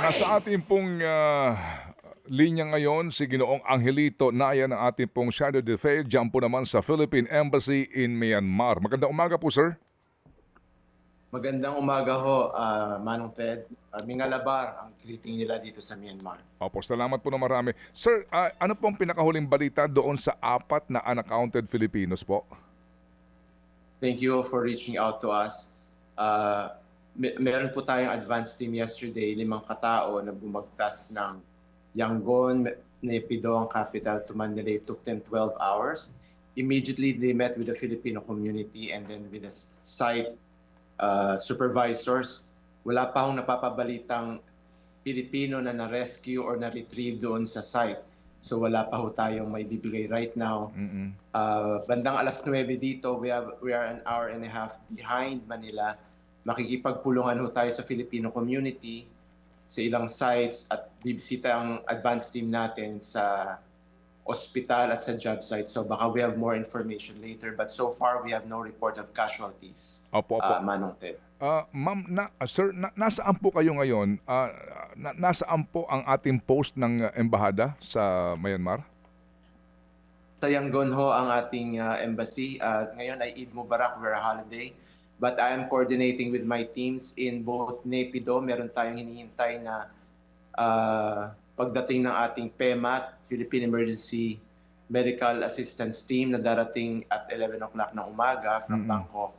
Nasa ating pong ah, linya ngayon si Ginoong Angelito Naya ng ating pong Shadow de Fe, dyan po naman sa Philippine Embassy in Myanmar. Magandang umaga po, sir. Magandang umaga ho, ah, Manong Ted. Uh, Mingalabar ang greeting nila dito sa Myanmar. Opo, salamat po na marami. Sir, ah, ano pong pinakahuling balita doon sa apat na unaccounted Filipinos po? Thank you for reaching out to us. Uh, me- meron po tayong advance team yesterday, limang katao na bumagtas ng Yangon, Nepido, ang capital to Manila. It took them 12 hours. Immediately, they met with the Filipino community and then with the site uh, supervisors. Wala pa akong napapabalitang Pilipino na na-rescue or na-retrieve doon sa site. So wala pa ho tayong may bibigay right now. Mm-mm. Uh, bandang alas 9 dito, we, have, we are an hour and a half behind Manila. Makikipagpulungan ho tayo sa Filipino community sa ilang sites at bibisita ang advance team natin sa ospital at sa job site. So baka we have more information later. But so far, we have no report of casualties, Opo, opo. uh, Manong Ted. Ah, ma'am, na, ah, sir, na, nasaan po kayo ngayon? Ah, na, nasaan po ang ating post ng ah, embahada sa Myanmar? Sa Yangon ho ang ating uh, embassy. Uh, ngayon ay Eid Mubarak, we're a holiday. But I am coordinating with my teams in both Nepido. Meron tayong hinihintay na uh, pagdating ng ating PEMAT, Philippine Emergency Medical Assistance Team na darating at 11 o'clock ng umaga from Mhm. Bangkok.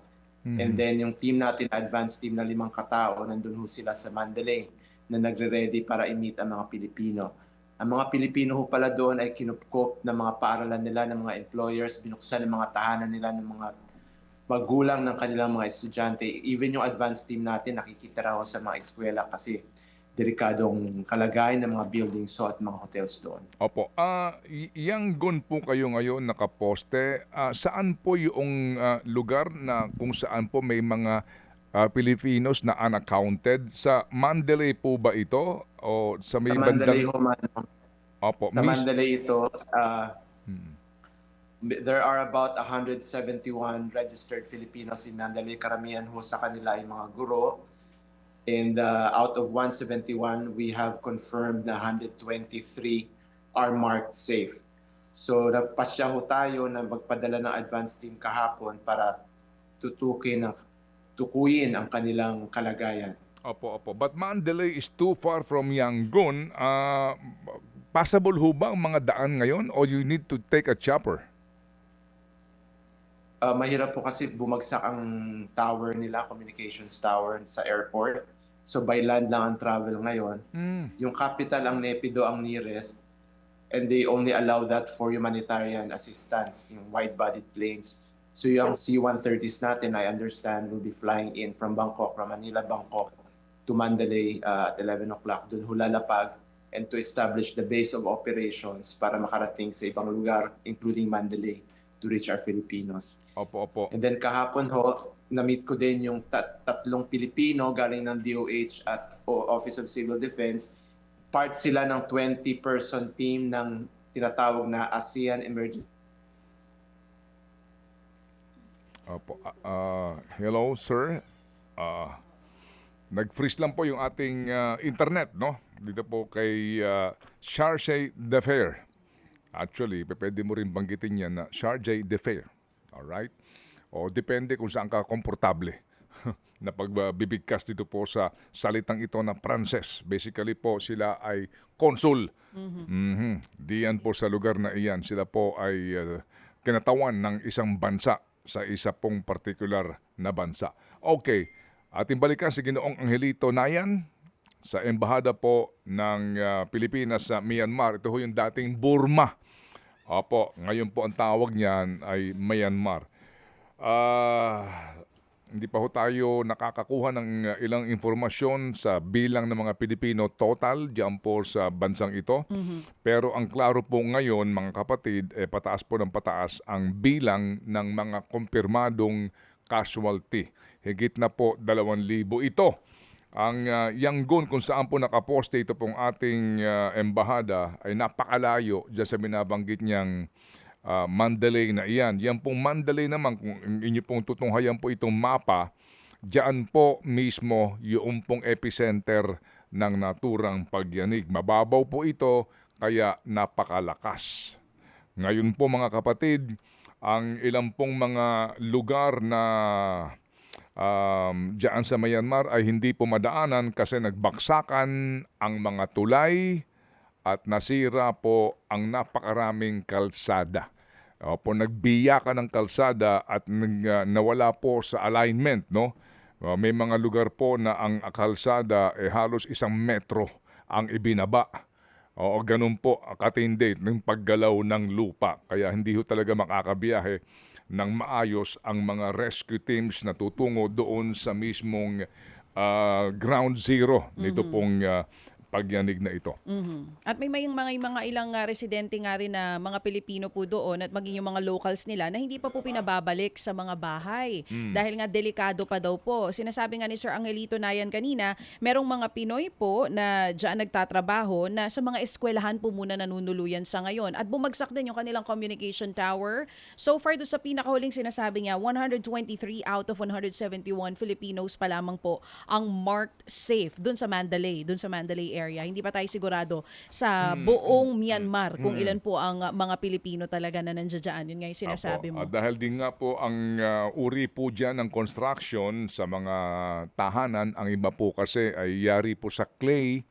Mhm. And then yung team natin, advanced team na limang katao, nandun ho sila sa Mandalay na nagre-ready para i-meet ang mga Pilipino. Ang mga Pilipino ho pala doon ay kinupkop ng mga paaralan nila, ng mga employers, binuksan ng mga tahanan nila, ng mga magulang ng kanilang mga estudyante. Even yung advanced team natin, nakikita raw sa mga eskwela kasi delikadong kalagayan ng mga buildings so at mga hotels doon. Opo. Ah, y- Yangon po kayo ngayon nakaposte. Ah, saan po yung ah, lugar na kung saan po may mga ah, Pilipinos na unaccounted? Sa Mandalay po ba ito o sa may Sa Mandalay bandang ho, man, Opo. sa mis- Mandalay ito, ah, Hmm. There are about 171 registered Filipinos in Mandalay. Karamihan ho sa kanila ay mga guro. And uh, out of 171, we have confirmed na 123 are marked safe. So napasya ho tayo na magpadala ng advance team kahapon para tutukin ang tukuyin ang kanilang kalagayan. Opo, opo. But Mandalay is too far from Yangon. Ah, possible ho ba ang mga daan ngayon or you need to take a chopper? Uh, mahirap po kasi bumagsak ang tower nila, communications tower sa airport. So by land lang ang travel ngayon. Hmm. Yung capital ang Nepido ang nearest and they only allow that for humanitarian assistance, yung wide-bodied planes. So yung C-130s natin, I understand, will be flying in from Bangkok, from Manila, Bangkok to Mandalay uh, at 11 o'clock. Doon hulalapag and to establish the base of operations para makarating sa ibang lugar, including Mandalay, to reach our Filipinos. Opo, opo. And then kahapon ho, na-meet ko din yung tat- tatlong Pilipino galing ng DOH at O- Office of Civil Defense. Part sila ng 20-person team ng tinatawag na ASEAN Emergency Opo. Ah, ah, hello, sir. Ah, nag-freeze lang po yung ating ah, internet, no? Dito po kay uh, Sharjay Defair. Actually, pwede mo rin banggitin yan na Sharjay Defair. Alright? O depende kung saan ka komportable na pagbibigkas dito po sa salitang ito na Pranses. Basically po sila ay konsul. Mhm. Diyan po sa lugar na iyan. Sila po ay uh, kinatawan ng isang bansa sa isa pong particular na bansa. Okay, ating balikan si Ginoong Angelito Nayan sa embahada po ng uh, Pilipinas sa Myanmar. Ito ho yung dating Burma. Opo, ngayon po ang tawag niyan ay Myanmar. Ah, hindi pa ho tayo nakakakuha ng uh, ilang informasyon sa bilang ng mga Pilipino total diyan po sa bansang ito. Pero ang klaro po ngayon mga kapatid, eh, pataas po ng pataas ang bilang ng mga kumpirmadong casualty. Higit na po 2,000 ito. Ang uh, Yangon kung saan po nakaposte ito pong ating uh, embahada ay napakalayo dyan sa binabanggit niyang uh, Mandalay na iyan. Yan pong Mandalay naman, kung inyo pong tutunghayan po itong mapa, diyan po mismo yung pong epicenter ng naturang pagyanig. Mababaw po ito kaya napakalakas. Ngayon po mga kapatid, ang ilang pong mga lugar na um, diyan sa Myanmar ay hindi po madaanan kasi nagbaksakan ang mga tulay at nasira po ang napakaraming kalsada. Opo, nagbiya ka ng kalsada at nag- ah, nawala po sa alignment, no? Uh, may mga lugar po na ang kalsada eh, halos isang metro ang ibinaba. Oo, ganun po katindi ng paggalaw ng lupa. Kaya hindi ho talaga makakabiyahe ng maayos ang mga rescue teams na tutungo doon sa mismong ah, ground zero nito pong ah, pagyanig na ito. Mhm. At may may mga mga ilang nga residente nga rin na mga Pilipino po doon at maging yung mga locals nila na hindi pa po pinababalik sa mga bahay dahil nga delikado pa daw po. Sinasabi nga ni Sir Angelito Nayan kanina, merong mga Pinoy po na diyan nagtatrabaho na sa mga eskwelahan po muna nanunuluyan sa ngayon at bumagsak din yung kanilang communication tower. So far do sa pinakahuling sinasabi niya, 123 out of 171 Filipinos pa lamang po ang marked safe doon sa Mandalay, doon sa Mandalay area. Hindi pa tayo sigurado sa buong Myanmar kung ilan po ang uh, mga Pilipino talaga na nandiyan. Yun nga yung sinasabi Apo, mo. ah, dahil din nga po ang ah, uri po dyan ng construction sa mga tahanan, ang iba po kasi ay yari po sa clay,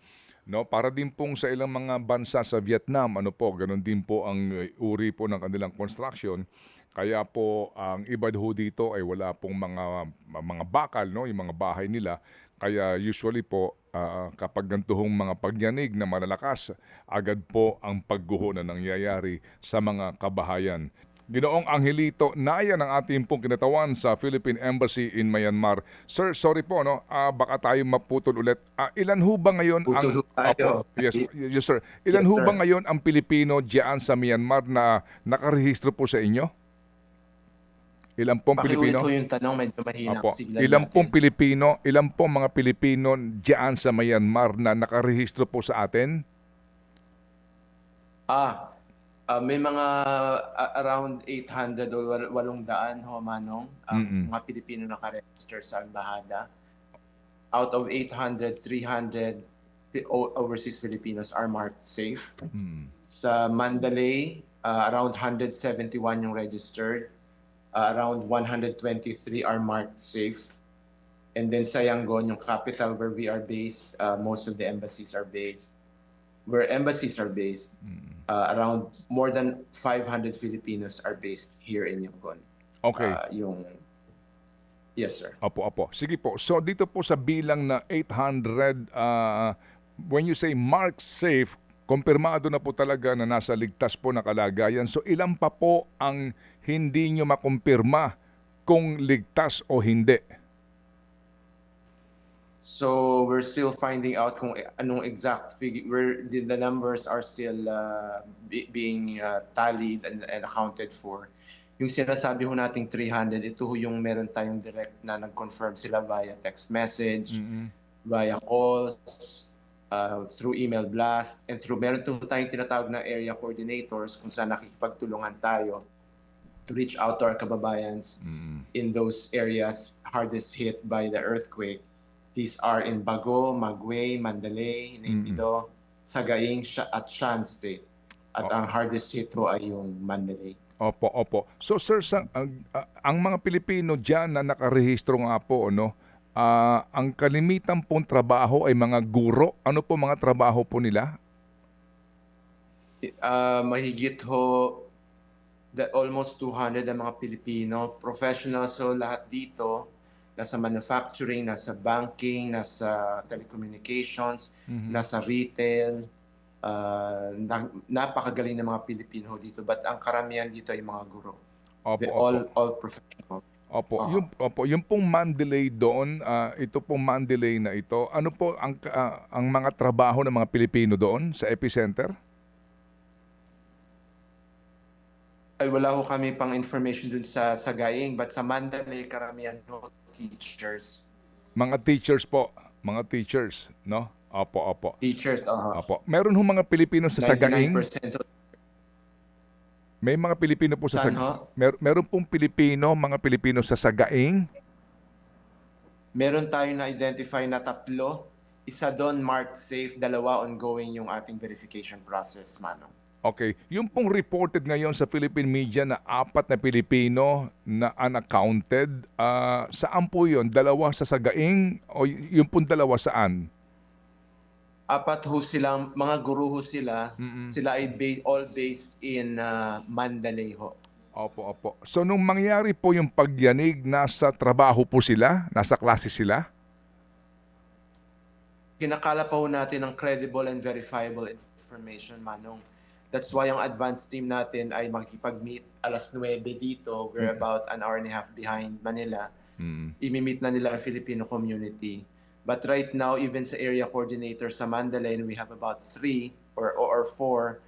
no? Para din pong sa ilang mga bansa sa Vietnam ano po ganun din po ang eh, uri po ng kanilang construction. Kaya po ang iba ho dito ay wala pong mga mga bakal no? Yung mga bahay nila. Kaya usually po ah, kapag gantuhong mga pagyanig na malalakas agad po ang pagguho na nangyayari sa mga kabahayan Ginoong Angelito, naya ng ating pong kinatawan sa Philippine Embassy in Myanmar. Sir, sorry po, no? Ah, baka tayo maputol ulit. Ah, ilan ho ba ngayon ang... Putol ho tayo. Opo, yes, yes, sir. Ilan Yes, ho sir. ba ngayon ang Pilipino diyan sa Myanmar na nakarehistro po sa inyo? Ilan pong Pakiulit Pilipino? ko yung tanong, medyo mahina Opo. signal Ilan natin. pong Pilipino, ilan pong mga Pilipino diyan sa Myanmar na nakarehistro po sa atin? Ah, ah, may mga ah, around 800 o wal- 800 ho, Manong, ang Mm-mm. mga Pilipino nakaregister sa Embahada. Out of 800, 300 fi- o- overseas Filipinos are marked safe. Hmm. Sa Mandalay, ah, around 171 yung registered. Ah, around 123 are marked safe. And then sa Yangon, yung capital where we are based, ah, most of the embassies are based. Where embassies are based, ah, around more than 500 Filipinos are based here in Yangon. Okay. Ah, yung Yes, sir. Opo, opo. Sige po. So dito po sa bilang na 800, uh, when you say mark safe, kumpirmado na po talaga na nasa ligtas po na kalagayan. So ilan pa po ang hindi nyo makumpirma kung ligtas o hindi? So we're still finding out kung anong exact figure. Where the, the numbers are still uh, be- being uh, tallied and, and accounted for. Yung sinasabi ho nating 300, ito ho yung meron tayong direct na nag-confirm sila via text message, via calls, uh, through email blast, and through meron to tayong tinatawag na area coordinators kung saan nakikipagtulungan tayo to reach out to our kababayans in those areas hardest hit by the earthquake. These are in Bago, Magway, Mandalay, Naypyidaw, Sagaing, Sha- at Shan State. At Oh. ang hardest hit ho ay yung Mandalay. Opo, opo. So sir, sa, ang, ah, ang mga Pilipino dyan na nakarehistro nga po, ano, ah, ang kalimitan pong trabaho ay mga guro. Ano po mga trabaho po nila? Uh, mahigit ho the, almost 200 ang mga Pilipino. Professionals ho lahat dito. Nasa manufacturing, nasa banking, nasa telecommunications, nasa retail. Uh, na, napakagaling ng mga Pilipino dito. But ang karamihan dito ay mga guro. Opo, The opo. all, all professional. Opo, Oo. yung opo, yung pong Mandalay doon, ah, ito pong Mandalay na ito, ano po ang ah, ang mga trabaho ng mga Pilipino doon sa epicenter? ay wala ho kami pang information dun sa Sagaing but sa Mandalay karamihan ho teachers Mga teachers po, mga teachers, no? Opo, opo. teachers uh, Opo. Meron ho mga Pilipino sa Sagaing? 99% ho- May mga Pilipino po sa Saan ho? Mer- meron pong Pilipino, mga Pilipino sa Sagaing? meron tayo na identify na tatlo isa doon marked safe, dalawa ongoing yung ating verification process, Manong. Okay. Yung pong reported ngayon sa Philippine media na apat na Pilipino na unaccounted, ah, saan po yun? Dalawa sa Sagaing o y- yung pong dalawa saan? Apat ho silang, mga guru ho sila, sila ay ba- all based in uh, Mandalay ho. Opo, opo. So nung mangyari po yung pagyanig, nasa trabaho po sila? Nasa klase sila? kinakala pa ho natin ng credible and verifiable information, Manong. That's why ang advance team natin ay makikipag-meet alas 9 dito. We're about an hour and a half behind Manila. Mm. Imi-meet na nila ang Filipino community. But right now, even sa area coordinator sa Mandalay, we have about three or, or, four,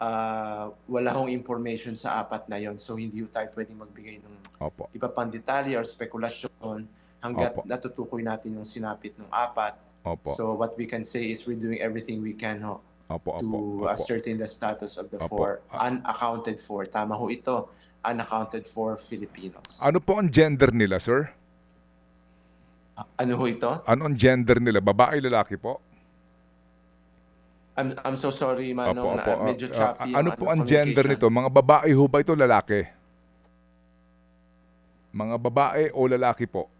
uh, wala hong information sa apat na yon So hindi tayo pwedeng magbigay ng Opo. iba pang detalye or spekulasyon hanggat Opo. natutukoy natin yung sinapit ng apat. Opo. So what we can say is we're doing everything we can ho, Opo, to opo. Opo. ascertain the status of the Opo. four Ah. unaccounted for. Tama ho ito, unaccounted for Filipinos. Ano po ang gender nila, sir? Ano ho ito? Ano ang gender nila? Babae, lalaki po? I'm, I'm so sorry, Manong, na Ah, medyo choppy ano yung po ang gender nito? Mga babae ho ba ito, lalaki? Mga babae o lalaki po?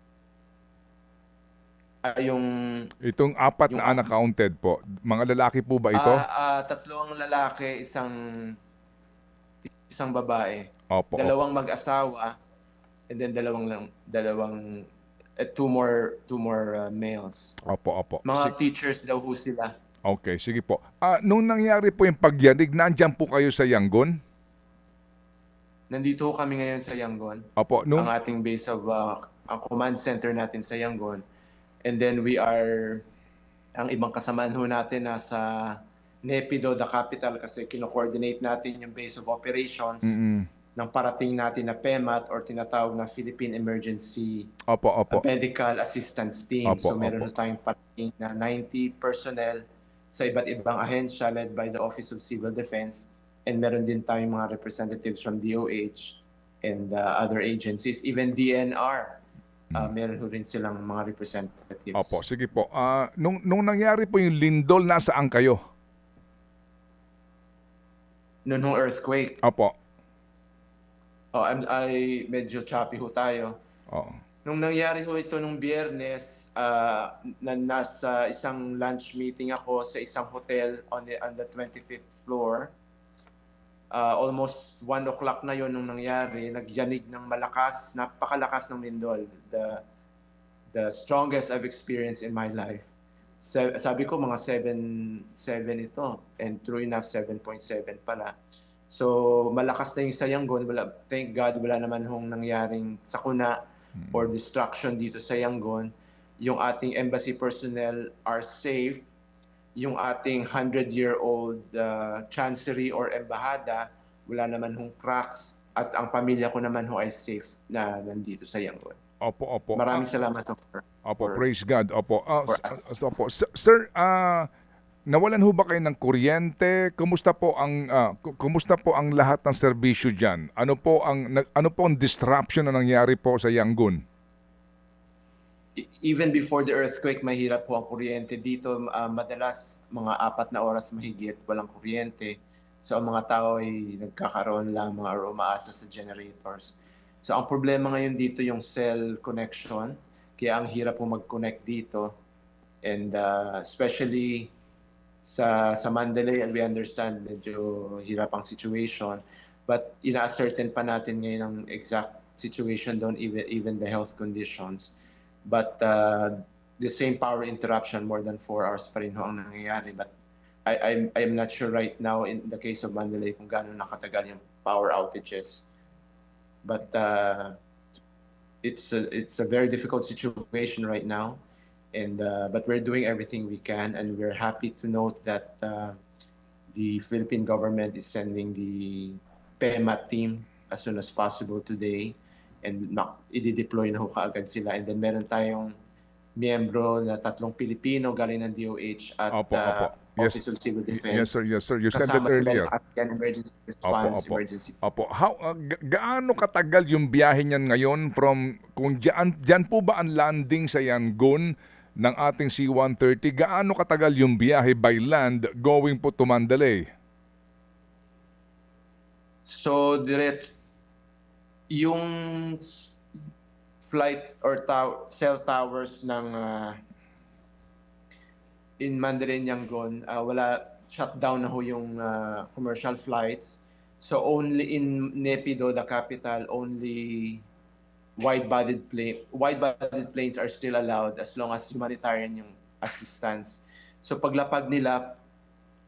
Ah, yung Itong apat Yung na unaccounted po, mga lalaki po ba ito? ah, ah, tatlo ang lalaki, isang isang babae. opo, opo. dalawang mag-asawa and then dalawang lang dalawang eh, two more two more uh, males. Opo, opo. Mga Si- teachers daw ho sila. okay, sige po. Ah, nung nangyari po yung pagyanig, nandyan po kayo sa Yangon? Nandito ho kami ngayon sa Yangon. Opo, nung... ang ating base of uh, ang command center natin sa Yangon. And then we are ang ibang kasamaan ho natin nasa Nepido, the capital, kasi kino-coordinate natin yung base of operations Mm-mm. Ng parating natin na PEMAT or tinatawag na Philippine Emergency Opo, opo. Medical Assistance Team. Opo, so meron opo. tayong parating na 90 personnel sa iba't ibang ahensya led by the Office of Civil Defense and meron din tayong mga representatives from DOH and uh, other agencies, even DNR. Uh, meron ho rin silang mga representatives. Opo, sige po. Ah, nung, nung nangyari po yung lindol, nasaan kayo? Noon hong earthquake, Opo. Oh, I'm, ay medyo choppy ho tayo. Oo. Nung nangyari ho ito nung biyernes, ah, na nasa isang lunch meeting ako sa isang hotel on the, on the 25th floor. Ah, almost 1 o'clock na yon nung nangyari. Nagyanig ng malakas, napakalakas ng lindol. The, the strongest I've experienced in my life. Se- sabi ko mga 7, 7 ito. And true enough, 7.7 pala. So, malakas na yung sa Yangon. Wala, thank God, wala naman hong nangyaring sakuna or destruction dito sa Yangon. Yung ating embassy personnel are safe. Yung ating 100-year-old uh, chancery or embahada, wala naman hong cracks. At ang pamilya ko naman ho ay safe na nandito sa Yangon. Opo, opo. Maraming salamat ho. Opo, for- praise God. Opo. Ah, for s- opo. Sir, ah, nawalan ho ba kayo ng kuryente? Kumusta po ang ku- kumusta po ang lahat ng serbisyo diyan? Ano po ang ano po ang disruption na nangyari po sa Yangon? E- even before the earthquake, mahirap po ang kuryente dito. Ah, madalas, mga apat na oras mahigit, walang kuryente. So, ang mga tao ay nagkakaroon lang mga umaasa sa generators. So, ang problema ngayon dito yung cell connection. Kaya ang hirap po mag-connect dito. And ah, especially sa sa Mandalay, and we understand medyo hirap ang situation. But ina-ascertain pa natin ngayon ang exact situation doon, even, even the health conditions. But uh, the same power interruption, more than four hours pa rin ho ang nangyayari. But I, I'm, I'm not sure right now in the case of Mandalay kung gaano nakatagal yung power outages. But uh, it's a, it's a very difficult situation right now. And uh, but we're doing everything we can, and we're happy to note that uh, the Philippine government is sending the PEMA team as soon as possible today and na, i-deploy na ho kaagad sila. And then meron tayong miyembro na tatlong Pilipino galing ng DOH at Opo, uh, opo. Yes. Office of Civil Defense. Yes sir, yes sir. You said it earlier. ASEAN Emergency Response opo. Emergency. Opo, how ga- gaano katagal yung biyahe niyan ngayon from kung diyan diyan po ba ang landing sa Yangon ng ating C-130, gaano katagal yung biyahe by land going po to Mandalay? So, direct, yung flight or tow- cell towers ng ah, in Mandarin Yangon, ah, wala, shutdown na ho yung ah, commercial flights. So, only in Nepido, the capital, only wide-bodied plane, wide-bodied planes are still allowed as long as humanitarian yung assistance. So, paglapag nila,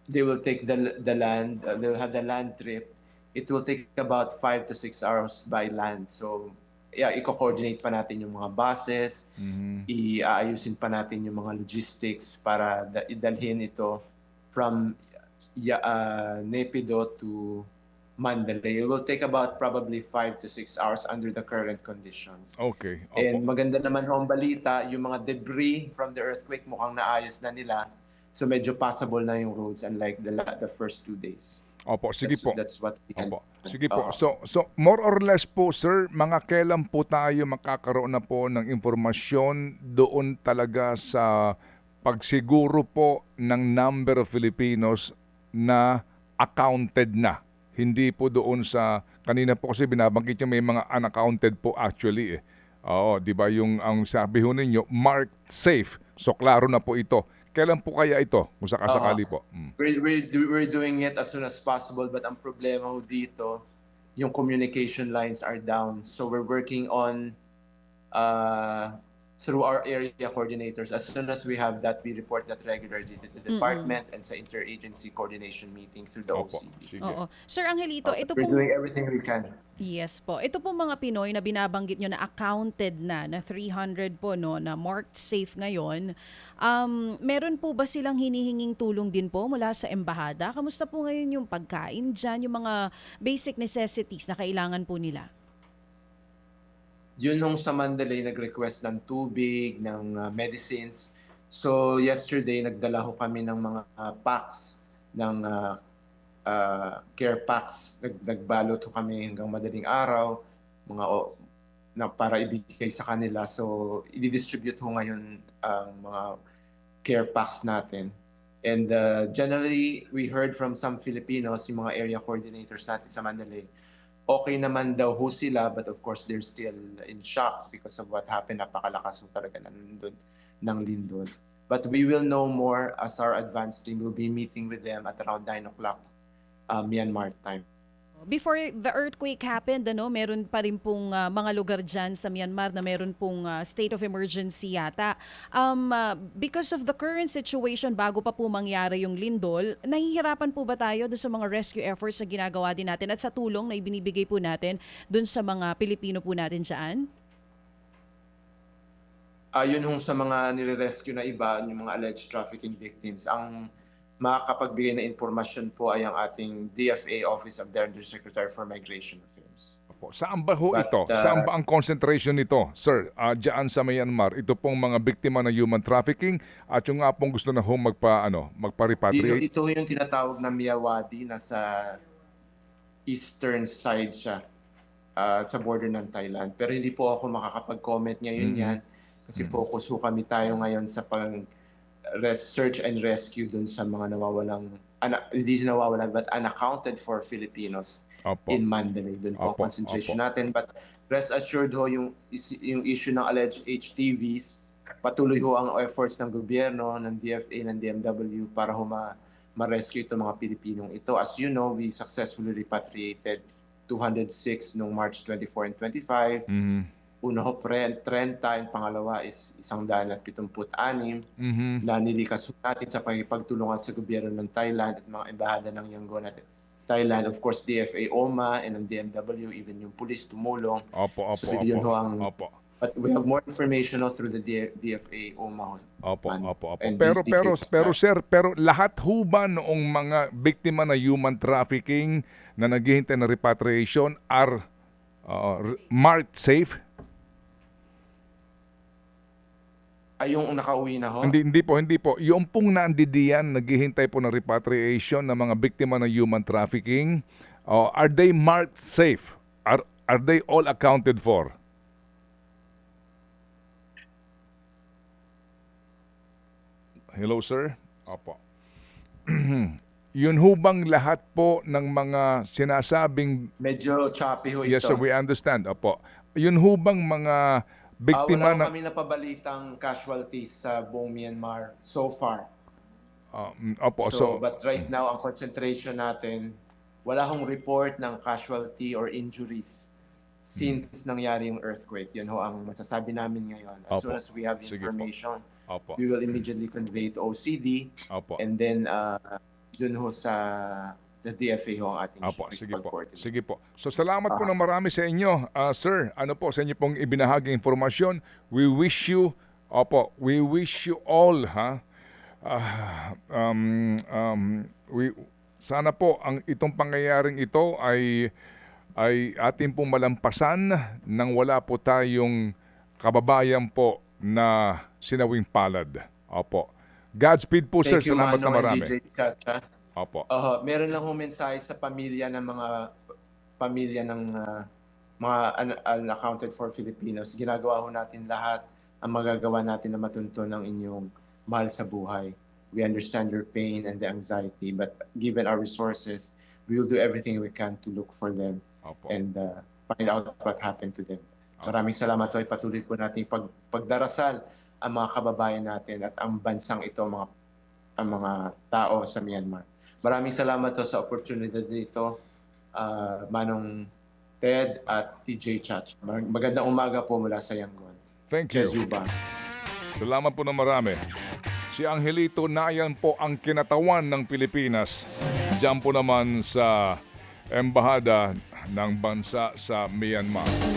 they will take the the land, uh, they'll have the land trip. It will take about five to six hours by land. So, yeah, i-coordinate pa natin yung mga buses, iaayusin pa natin yung mga logistics para da- idalhin ito from uh, Nepido to Mandalay. It will take about probably five to six hours under the current conditions. Okay. Opo. And maganda naman ho ang balita, yung mga debris from the earthquake mukhang naayos na nila. So medyo passable na yung roads unlike the the first two days. Opo, sige that's, po. That's what we can. Opo. Sige po. Oo. So so more or less po sir, mga kailan po tayo makakaroon na po ng impormasyon doon talaga sa pagsiguro po ng number of Filipinos na accounted na. Hindi po doon sa kanina po kasi binabanggit niyo may mga unaccounted po actually eh. Oo, 'di ba yung ang sabi ho ninyo marked safe. So klaro na po ito. Kailan po kaya ito kung sakasakali po? Mm. We're, we're, we're doing it as soon as possible but ang problema ho dito, yung communication lines are down. So we're working on uh, through our area coordinators. As soon as we have that, we report that regularly to the department and sa interagency coordination meeting through the Opo. OCD. Sige. Oo. Sir Angelito, ito We're pong doing everything we can. Yes po. Ito po mga Pinoy na binabanggit nyo na accounted na, na 300 po, no, na marked safe ngayon. Um, meron po ba silang hinihinging tulong din po mula sa embahada? Kamusta po ngayon yung pagkain dyan, yung mga basic necessities na kailangan po nila? Yun nung sa Mandalay nag-request ng tubig, ng uh, medicines. So yesterday nagdala ho kami ng mga uh, packs ng uh, uh, care packs. Nag nagbalot ho kami hanggang madaling araw mga o, na para ibigay sa kanila. So i-distribute ho ngayon ang mga care packs natin. And uh, generally, we heard from some Filipinos, yung mga area coordinators natin sa Mandalay, okay naman daw ho sila but of course they're still in shock because of what happened. Napakalakas ho talaga nandun ng lindol. But we will know more as our advance team will be meeting with them at around 9 o'clock uh, Myanmar time. Before the earthquake happened, ano, meron pa rin pong ah, mga lugar dyan sa Myanmar na meron pong ah, state of emergency yata. Um, ah, because of the current situation, bago pa po mangyari yung lindol, nahihirapan po ba tayo doon sa mga rescue efforts na ginagawa din natin at sa tulong na ibinibigay po natin doon sa mga Pilipino po natin dyan? Ayun hong sa mga nire-rescue na iba, yung mga alleged trafficking victims, ang makakapagbigay na impormasyon po ay ang ating DFA Office of the Undersecretary for Migration Affairs. Opo. Saan ba ho But, ito? uh, Saan ba ang concentration nito, sir? Uh, diyan sa Myanmar, ito pong mga biktima ng human trafficking at yung nga pong gusto na ho magpa, ano, Dito, magpa-repatriate? ito yung tinatawag na Miyawadi na sa eastern side siya uh, sa border ng Thailand. Pero hindi po ako makakapag-comment ngayon Mhm. yan kasi focus ho kami tayo ngayon sa pang res- search and rescue dun sa mga nawawalang ana, hindi nawawalan but unaccounted for Filipinos Opo. in Mandalay. Doon po Opo, concentration opo. natin. But rest assured ho, yung, yung issue ng alleged HTVs, patuloy ho ang efforts ng gobyerno, ng DFA, ng DMW para ho ma- ma-rescue itong mga Pilipinong ito. As you know, we successfully repatriated 206 noong March 24 and 25. Mhm. Pre- 30, and pangalawa is 176 Mhm. na nilikas natin sa pagpagtulungan sa gobyerno ng Thailand at mga embahada ng Yangon at Thailand. Of course, DFA OMA and ang DMW, even yung police tumulong. Opo, opo, So, yun opo. ang- Opo. But we have more information no, through the D- DFA OMA. Opo, And- opo, opo. and Pero these pero details pero sir, pero lahat ho ba noong mga biktima na human trafficking na naghihintay ng repatriation are uh, marked safe? Ay, yung nakauwi na ho? Hindi hindi po, hindi po. Yung pong nandidiyan naghihintay po ng repatriation ng mga biktima ng human trafficking, uh, are they marked safe? Are are they all accounted for? hello sir. Opo. Yun ho bang lahat po ng mga sinasabing Medyo choppy ho ito. Yes sir, we understand. Opo. Yun ho bang mga biktima Ah, wala na kami napabalitang casualties sa buong Myanmar so far. Mm, Opo, so, So, but right now, ang concentration natin, wala hong report ng casualty or injuries since nangyari yung earthquake. Yun ho ang masasabi namin ngayon. As Opo. soon as we have information, opo. we will immediately convey to OCD Opo. and then uh, dun ho sa the DFA ho ang ating Opo, sige po. Sige po. So salamat po ng marami sa inyo, ah, sir. Ano po sa inyo pong ibinahagi informasyon. We wish you, opo, we wish you all, ha? Ah, um, um, we, sana po ang itong pangyayaring ito ay ay ating pong malampasan nang wala po tayong kababayan po na sinawing palad. Opo. Godspeed po, sir. Thank you, Salamat na Manong and marami. DJ Chacha. Opo. Oo, meron lang hong mensahe sa pamilya ng mga pamilya ng ah, mga un- unaccounted for Filipinos. Ginagawa ho natin lahat ang magagawa natin na matunto ng inyong mahal sa buhay. We understand your pain and the anxiety, but given our resources, we will do everything we can to look for them Opo. and uh, find out what happened to them. Maraming salamat ho. Patuloy po natin pag, pagdarasal ang mga kababayan natin at ang bansang ito, mga, ang mga tao sa Myanmar. Maraming salamat ho sa oportunidad dito, uh, Manong Ted at TJ Chach. Mag- Magandang umaga po mula sa Yangon. Thank you. Jesuba. Salamat po ng marami. Si Angelito Nayan po ang kinatawan ng Pilipinas. Diyan po naman sa embahada ng bansa sa Myanmar.